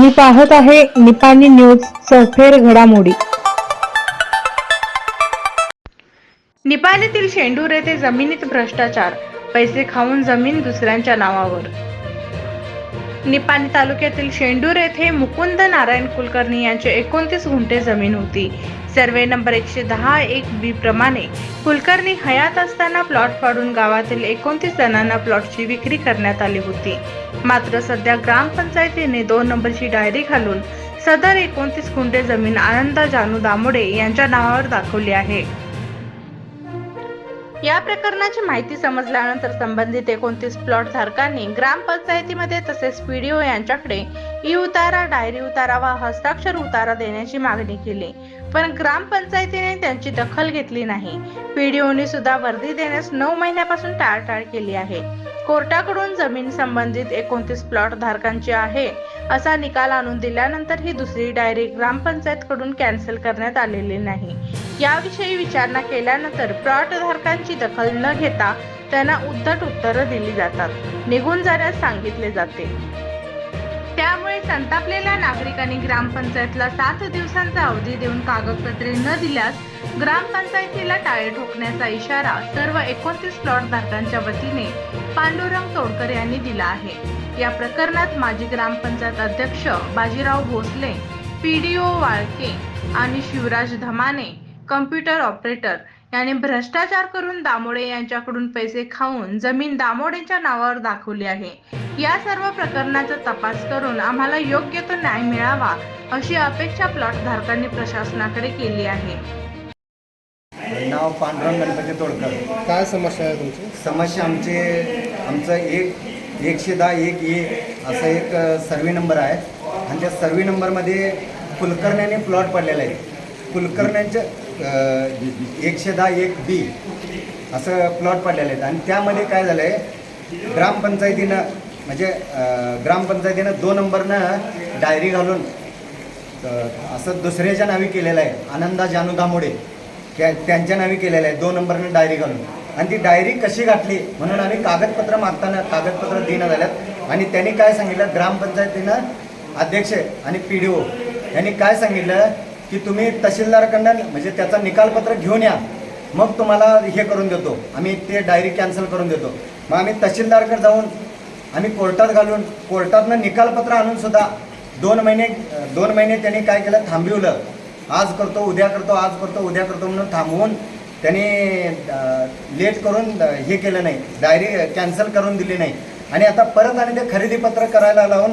तुम्ही पाहत आहे निपाणी न्यूज सफेर घडामोडी. निपाणीतील शेंडूर येथे जमिनीत भ्रष्टाचार पैसे खाऊन जमीन दुसऱ्यांच्या नावावर. निपाणी तालुक्यातील शेंडूर येथे मुकुंद नारायण कुलकर्णी यांचे एकोणतीस गुंठे जमीन होती. सर्वे नंबर एकशे दहा एक बी प्रमाणे कुलकर्णी हयात असताना प्लॉट फाडून गावातील एकोणतीस जणांना प्लॉटची विक्री करण्यात आली होती. मात्र सध्या ग्रामपंचायतीने दोन नंबरची डायरी घालून सदर एकोणतीस गुंठे जमीन आनंदा जानू दामोडे यांच्या नावावर दाखवली आहे. या प्रकरणाची माहिती समजल्यानंतर संबंधित एकोणतीस प्लॉट धारकांनी ग्रामपंचायतीमध्ये तसेच पीडीओ यांच्याकडे ई उतारा डायरी उतारा व हस्ताक्षर उतारा देण्याची मागणी केली. पण ग्रामपंचायतीने त्यांची दखल घेतली नाही. पीडीओने सुद्धा वर्दी देण्यास नऊ महिन्यापासून टाळटाळ केली आहे. कोर्टाकडून जमीन संबंधित एकोणतीस प्लॉट धारकांची आहे. असा निकाल आणून दिल्यानंतर ही दुसरी डायरी ग्रामपंचायत कडून कॅन्सल करण्यात आलेली नाही. याविषयी विचारणा केल्यानंतर प्लॉट धारकांची दखल न घेता त्यांना उद्धट उत्तरं दिली जातात. निघून जाण्यास सांगितले जाते. त्यामुळे संतापलेल्या नागरिकांनी ग्रामपंचायतला सात दिवसांचा अवधी देऊन कागदपत्रे न दिल्यास ग्रामपंचायतीला टाळे ठोकण्याचा इशारा सर्व एकोणतीस प्लॉट धारकांच्या वतीने पांडुरंग तोडकर यांनी दिला आहे. या प्रकरणात माजी ग्रामपंचायत अध्यक्ष बाजीराव भोसले पीडीओ वाळके आणि शिवराज धमाने कम्प्युटर ऑपरेटर यांनी भ्रष्टाचार करून दामोडे यांच्याकडून पैसे खाऊन जमीन दामोडेच्या नावावर दाखवली आहे. या सर्व प्रकरणाचा तपास करून आम्हाला योग्य तो न्याय मिळावा अशी अपेक्षा प्लॉट धारकांनी प्रशासनाकडे केली आहे. नाव पांडुरंग गणपती तोडकर. काय समस्या आहे तुमची? समस्या आमचे आमचं एक एकशे दहा एक ए असा एक सर्वे नंबर आहे. आणि त्या सर्वे नंबरमध्ये कुलकर्ण्याने प्लॉट पडलेला आहे. कुलकर्ण्यांचं अ, एकशे दहा एक बी असं प्लॉट पडलेलं आहेत. आणि त्यामध्ये काय झालं आहे ग्रामपंचायतीनं म्हणजे ग्रामपंचायतीनं दोन नंबरनं डायरी घालून असं दुसऱ्याच्या नावी केलेलं आहे आनंदा जानू दामोडे त्या त्यांच्या नावी केलेलं आहे दोन नंबरनं डायरी घालून. आणि ती डायरी कशी घातली म्हणून आम्ही कागदपत्र मागताना कागदपत्र देणं झाल्यात. आणि त्यांनी काय सांगितलं ग्रामपंचायतीनं अध्यक्ष आणि पी डी ओ यांनी काय सांगितलं की तुम्ही तहसीलदारकडनं म्हणजे त्याचा निकालपत्र घेऊन या. मग तुम्हाला हे करून देतो. आम्ही ते डायरी कॅन्सल करून देतो. मग आम्ही तहसीलदारकडे जाऊन आम्ही कोर्टात घालून कोर्टातनं निकालपत्र आणून सुद्धा दोन महिने दोन महिने त्यांनी काय केलं? थांबविलं. आज करतो उद्या करतो आज करतो उद्या करतो म्हणून थांबवून त्यांनी लेट करून हे केलं नाही. डायरी कॅन्सल करून दिली नाही. आणि आता परत आणि ते खरेदीपत्र करायला लावून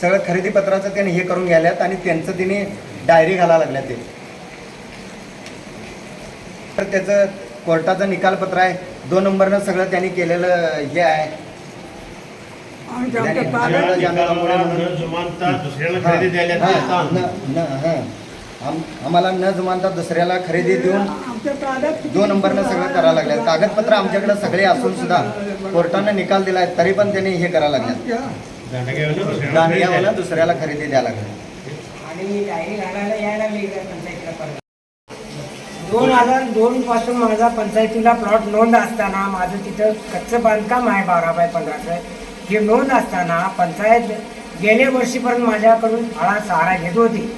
सगळं खरेदीपत्राचं त्यांनी हे करून घ्याल्यात आणि त्यांचं त्यांनी डायरी घालायला लागल्या ते. तर त्याचं कोर्टाचं निकालपत्र आहे. दोन नंबरनं सगळं त्यांनी केलेलं हे आहे. आम्हाला न जुमानता दुसऱ्याला खरेदी देऊन दोन नंबरनं सगळं करायला लागलं कागदपत्र आमच्याकडे सगळे असून सुद्धा कोर्टानं निकाल दिलाय तरी पण त्यांनी हे करायला लागले. दुसऱ्याला खरेदी द्यायला? लागली आणि डायरी घालायला यायला लागली इकडे पंचायतीला परत. दोन हजार दोन पासून माझा पंचायतीला प्लॉट नोंद असताना माझं तिथं कच्चं बांधकाम आहे बारा बाय पंधराचं. हे नोंद असताना पंचायत गेल्या वर्षीपर्यंत माझ्याकडून फळा सहारा घेत होती.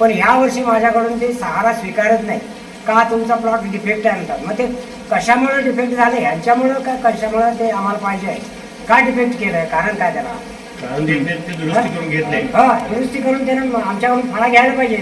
पण ह्या वर्षी माझ्याकडून ते सहारा स्वीकारत नाही. का तुमचा प्लॉट डिफेक्ट आहे म्हणतात. मग ते कशामुळं डिफेक्ट झालं? ह्यांच्यामुळं का कशामुळं ते आम्हाला पाहिजे आहे? का डिफेक्ट केलं? आहे कारण काय त्याला? दुरुस्ती करून हा त्यानं आमच्याकडून फाळा घ्यायला पाहिजे.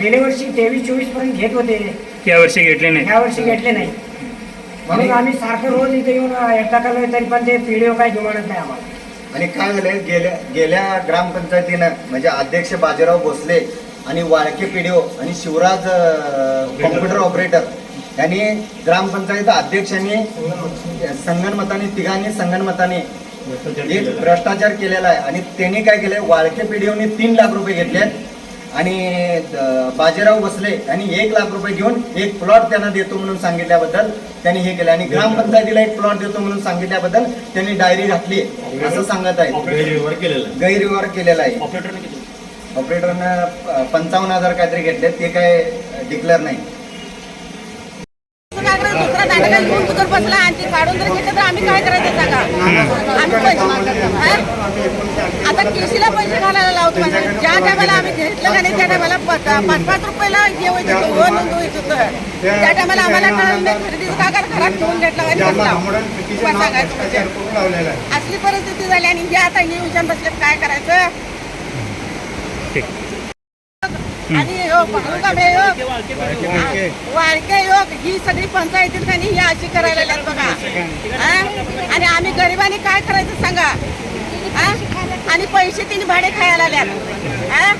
गेल्या वर्षी तेवीस चोवीसपर्यंत घेत होते. या वर्षी घेतले नाही. ह्या वर्षी घेतले नाही. म्हणून आम्ही सारखं रोज इथे येऊन एकटा करलोय तरी पण ते पीडीओ काही जुमानत नाही आम्हाला. आणि काय झालंय गेल्या गेल्या ग्रामपंचायतीनं म्हणजे अध्यक्ष बाजीराव भोसले आणि वाळके पीडीओ आणि शिवराज कॉम्प्युटर ऑपरेटर यांनी ग्रामपंचायत अध्यक्षांनी संगणमताने तिघांनी संगणमताने एक भ्रष्टाचार केलेला आहे. आणि त्यांनी काय केलंय? वाळके पीडीओने तीन लाख रुपये घेतलेत आणि बाजीराव बसले यांनी एक लाख रुपये घेऊन एक प्लॉट त्यांना देतो म्हणून सांगितल्याबद्दल त्यांनी हे केलं आणि ग्रामपंचायतीला एक प्लॉट देतो म्हणून सांगितल्याबद्दल त्यांनी डायरी घातली असं सांगत आहे गैरव्यवहार केलेला आहे. गैरव्यवहार केलेला आहे. ऑपरेटरने किती? ऑपरेटरनं अं, पंचावन्न हजार काहीतरी घेतले ते काय डिक्लेअर नाही. बसला आणि ते काढून जर घेतलं तर आम्ही काय करायचं सांगा? आम्ही पैसे हा? आता केसीला पैसे घालायला लावतो म्हणे. ज्या टायमाला आम्ही घेतलं का नाही त्या टायमाला पाच पाच रुपयाला हे होत होतं नोंदवायचं होतं त्या टायमाला आम्हाला कळलं नाही खरेदीचं कागद घरात ठेवून घेतला म्हणजे. असली परिस्थिती झाली आणि जे आता हे विचार बसले काय करायचं आणि हो हो. वाळके योग ही सगळी पंचायतीत नाही ही अशी करायला लागल्यात बघा. हा? आणि आम्ही गरिबांनी काय करायचं सांगा? हा? आणि पैसे तिने भाडे खायला लागल्यात. हा?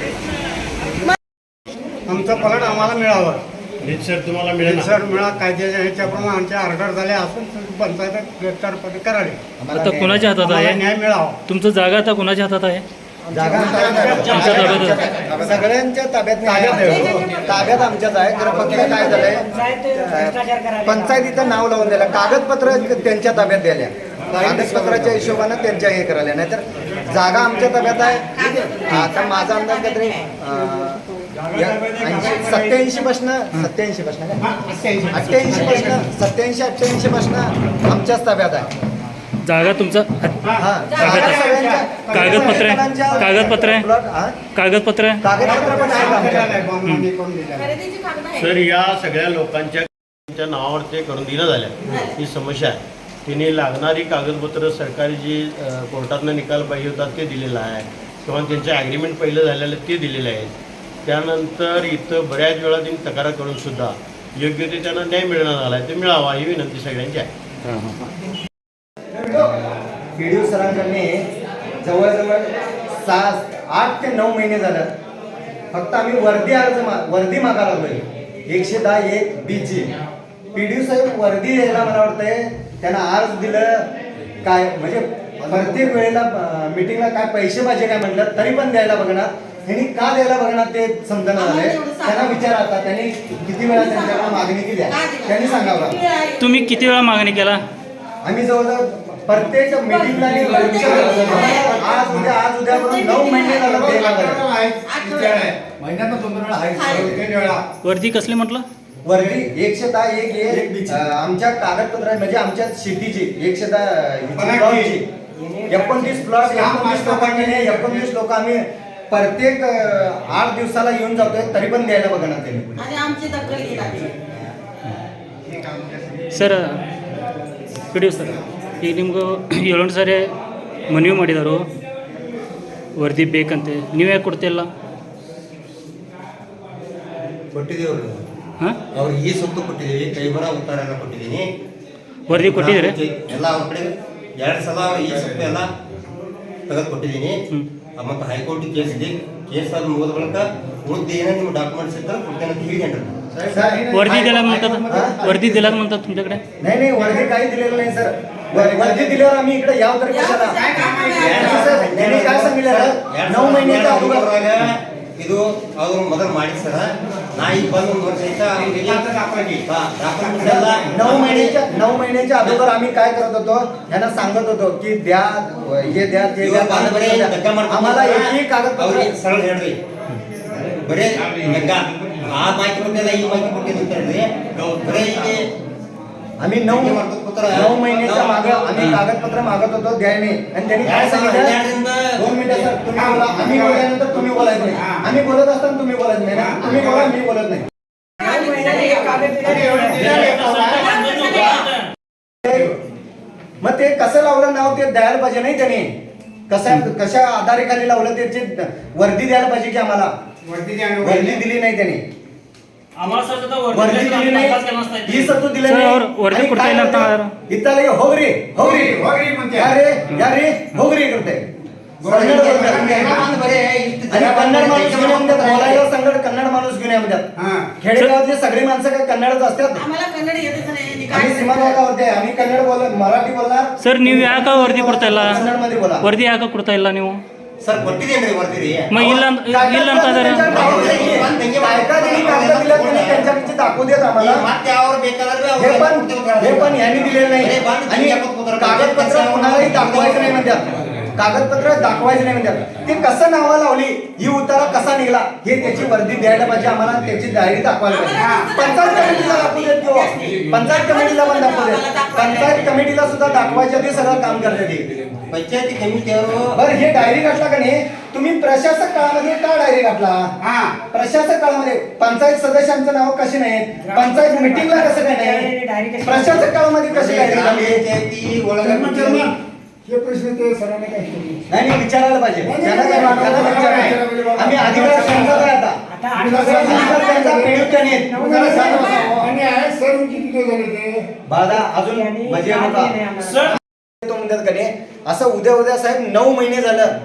आमचा पलट आम्हाला मिळावा. सर तुम्हाला मिळेल सर मिळा कायद्याच्या ह्याच्याप्रमाणे आमच्या ऑर्डर झाल्या असून पंचायत करावी. आता कोणाच्या हातात आहे? न्याय मिळावा. तुमचं जागा आता कोणाच्या हातात आहे? जागा तुमच्या ताब्यात. आहे. सगळ्यांच्या ताब्यात. ताब्यात आमच्याच आहे. तर फक्त काय झालंय? पंचायतीचं नाव लावून दिलं. कागदपत्र त्यांच्या ताब्यात द्याल्या कागदपत्राच्या हिशोबानं त्यांच्या हे करायला. नाहीतर जागा आमच्या ताब्यात आहे. आता माझा अंदाज काहीतरी सत्याऐंशी पासन सत्याऐंशी पासन अठ्ठ्याऐंशी पासन सत्याऐंशी अठ्ठ्याऐंशी पासन आमच्याच ताब्यात आहे. जागा तुमचं? हा. कागदपत्र? आहे? कागदपत्र? आहे? हा? कागदपत्र? आहे. सर या सगळ्या लोकांच्या त्यांच्या नावावर ते करून दिलं झाल्या ही समस्या आहे. तिने लागणारी कागदपत्र सरकारी जी कोर्टातनं निकाल पाहिजे होता ते दिलेलं आहे. किंवा त्यांचे ॲग्रीमेंट पहिलं झालेलं ते दिलेलं आहे. त्यानंतर इथं बऱ्याच वेळा त्यांनी तक्रार करून सुद्धा योग्य ते त्यांना न्याय मिळणार झाला आहे ते मिळावा ही विनंती सगळ्यांची आहे. पी डी सरांकडे जवळजवळ सहा आठ ते नऊ महिने झालं फक्त आम्ही वर्दी अर्ज मा वर्दी मागायला लागलोय. एकशे दहा एक बीची पी डी साहेब वर्दी द्यायला मला वाटतंय त्यांना अर्ज दिलं काय म्हणजे प्रत्येक वेळेला मिटिंगला काय पैसे पाहिजे काय म्हटलं तरी पण द्यायला बघणार. ह्यांनी का द्यायला बघणार ते समजणं झालंय. त्यांना विचार आता त्यांनी किती वेळा त्यांच्याकडे मागणी केली आहे? त्यांनी सांगावं. तुम्ही किती वेळा मागणी केला? आम्ही जवळजवळ प्रत्येक मीटिंगला आज उद्या आज उद्या नऊ महिने झालं ते महिन्यात दोन वेळा आहे. तीन वेळा वर्दी कसली म्हटलं? वर्दी एकशे दहा एक एक आमच्या कागदपत्र म्हणजे आमच्या शेतीची एकशे दहा एकोणतीस प्लस एकोणतीस लोकांनी एकोणतीस लोक आम्ही प्रत्येक आठ दिवसाला येऊन जातोय तरी पण द्यायला बघणार त्यांनी सर सर. ಈಗ ನಿಮ್ಗೆ ಏಳೆಂಟು ಸಾರಿ ಮನವಿ ಮಾಡಿದರು ವರದಿ ಬೇಕಂತೆ ನೀವು ಯಾಕೆ ಕೊಡ್ತಿಲ್ಲ ಕೊಟ್ಟಿದ್ದೀವ್ರಿ ಹಾಂ ಅವ್ರಿಗೆ ಈ ಸೊತ್ತು ಕೊಟ್ಟಿದ್ದೀವಿ ಕೈ ಬರ ಉತ್ತರ ಎಲ್ಲ ಕೊಟ್ಟಿದ್ದೀನಿ ವರದಿ ಕೊಟ್ಟಿದ್ದೀರಿ ಎಲ್ಲ ಅವ್ರ ಕಡೆ ಎರಡು ಸಲ ಈ ಸೊತ್ತು ಎಲ್ಲ ತೆಗೆದು ಕೊಟ್ಟಿದ್ದೀನಿ ಹ್ಮ್. ಮತ್ತು ಹೈಕೋರ್ಟ್ ಕೇಸ್ ಇದೆ ಕೇಸ್ ಅದು ಮುಗಿದ ಬಳಿಕ ಉಳಿದ ಏನೇ ನಿಮ್ಮ ಡಾಕ್ಯುಮೆಂಟ್ಸ್ ಇದ್ದರೆ ಕೊಡ್ತೇನೆ ಅಂತ ಹೇಳಿದೇನ್ರಿ वरदी दिला म्हणतात वरदी दिला म्हणतात तुमच्याकडे नाही नाही वर्दी काही दिलेलं नाही सर वर- वर्दी दिल्यावर आम्ही इकडे याव तर कशाला सर, त्यांनी काय सांगितलं नऊ महिन्याच्या अगोदर ಇದು ಅವ್ರು ಮೊದಲು ಮಾಡಿ ಸರ ನಾ ಈಗ ಬಂದು ಒಂದು ವರ್ಷ ಆಯ್ತಾ ಅವ್ರಿಗೆ ಡಾಕ್ಯುಮೆಂಟ್ಸ್ ಎಲ್ಲ नऊ महिन्याच्या नऊ महिन्याच्या अगोदर आम्ही काय करत होतो यांना सांगत होतो की द्या हे द्या ते द्या ಇವಾಗ ಬಂದು ಬರೀ ಧಕ್ಕ ಮಾಡ್ಕೊಂಡು आम्हाला एकही कागदपत्र ಅವ್ರಿಗೆ ಸರಳ ಹೇಳ್ರಿ ಬರೇ ಧಕ್ಕ ಆ ಮಾಹಿತಿ ಕೊಟ್ಟಿಲ್ಲ ಈ ಮಾಹಿತಿ ಕೊಟ್ಟಿಲ್ಲ ಅಂತ ಹೇಳ್ರಿ ಬರೇ ಇಲ್ಲಿ आम्ही नऊ नऊ महिन्याच्या माग आम्ही कागदपत्र मागत होतो द्यायने. आणि त्यांनी काय सांगितलं? दोन मिनिटं सर. तुम्ही बोला. आम्ही बोलल्यानंतर तुम्ही बोलायचं नाही. आम्ही बोलत असताना तुम्ही बोलत नाही. ना तुम्ही बोला मी बोलत नाही. मग ते कसं लावलं नाव? ते द्यायला पाहिजे नाही त्याने. कसं कशा आधारे खाली लावलं? त्याची वर्दी द्यायला पाहिजे की आम्हाला? वर्दी दिली नाही त्याने. वर्दी दिली नाही ही सत्तू दिली ಸರ್ नाही ಅವ್ರು ವರದಿ आणि ಕೊಡ್ತಾ काय ಇಲ್ಲ ಅಂತ करतात? ಹೇಳಿದ್ರು. इथं लगे होगरी होगरी होगरी म्हणते. या रे या रे होगरी करते कन्नड बोलतात. ಬಂದು ಬರೇ ಇಷ್ಟು आणि ಜನ कन्नड माणूस घेऊन ಬಂದು येतात बोलायला संगड कन्नड माणूस घेऊन येतात हा. खेडेगावातली सगळी माणसं काय कन्नडच असतात आम्हाला कन्नड येतच नाही आणि आम्ही काय सीमा भागावरती आहे. आम्ही कन्नड बोल मराठी बोलणार ಸರ್ ನೀವು ಯಾಕೆ ವರದಿ ಕೊಡ್ತಾ ಇಲ್ಲ कन्नड मध्ये बोला ವರದಿ ಯಾಕೆ ಕೊಡ್ತಾ ಇಲ್ಲ ನೀವು ಸರ್ ಕೊಟ್ಟಿದ್ದೇನೆ ಬರ್ತೀರಿ. ಇಲ್ಲ ಅಂತ- आम्हाला पण दिलेलं नाही कागदपत्र दाखवायचं नाही म्हणतात कागदपत्र दाखवायचं नाही ते कसं नाव लावली ही उतारा कसा निघाला हे त्याची वर्दी द्यायला पाहिजे आम्हाला त्याची डायरी दाखवायला पाहिजे पंचायत कमिटीला दाखवू देत किंवा पंचायत कमिटीला पण दाखवू देत पंचायत कमिटीला सुद्धा दाखवायच्या ते सगळं काम करण्यात येईल पंचायती कमिटीवर बरं हे डायरी घातला का नाही तुम्ही प्रशासक काळामध्ये का डायरी घातला हा प्रशासक काळामध्ये पंचायत सदस्यांचं नाव कशी नाहीत पंचायत मिटिंगला कसं काय नाही प्रशासक काळामध्ये कशी डायरी घातली ओळख हे प्रश्न ते सरांनी काय केले नाही नाही विचारायला पाहिजे नाही, त्यांना काय नाही, नाही, विचारा. नाही, नाही, आम्ही अधिकार त्यांचाच आहे आता आता अधिकार त्यांचा पेढीत नाहीत. तुम्हाला सांगा, आणि आहे सर किती दिवस झाले ते बाळा अजून म्हणजे म्हणतात का नाही? असं उद्या उद्या साहेब नऊ महिने झालं.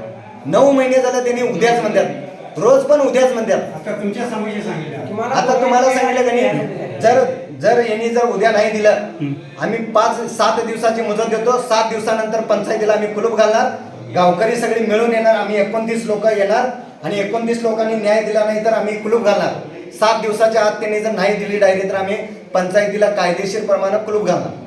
नऊ महिने झालं त्यांनी उद्याच म्हणतात. रोज पण उद्याच म्हणतात. आता तुमच्यासमोर सांगितलं. आता तुम्हाला सांगितलं का नाही? जर जर यांनी जर उद्या नाही दिलं आम्ही पाच सात दिवसाची मुदत देतो. सात दिवसानंतर पंचायतीला आम्ही कुलूप घालणार. गावकरी सगळी मिळून येणार. आम्ही एकोणतीस लोक येणार. आणि एकोणतीस लोकांनी न्याय दिला नाही तर आम्ही कुलूप घालणार. सात दिवसाच्या आत त्यांनी जर नाही दिली डायरी तर आम्ही पंचायतीला कायदेशीर प्रमाणे कुलूप घालणार.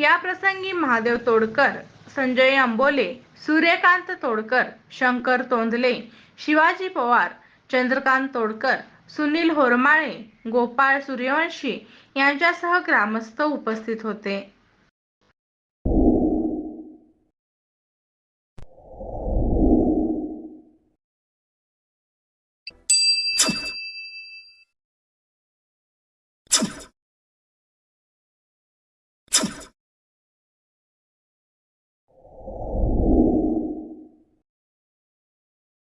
या प्रसंगी महादेव तोडकर संजय अंबोले सूर्यकांत तोडकर शंकर तोंदले शिवाजी पवार चंद्रकांत तोडकर सुनील होरमाळे गोपाळ सूर्यवंशी यांच्यासह ग्रामस्थ उपस्थित होते.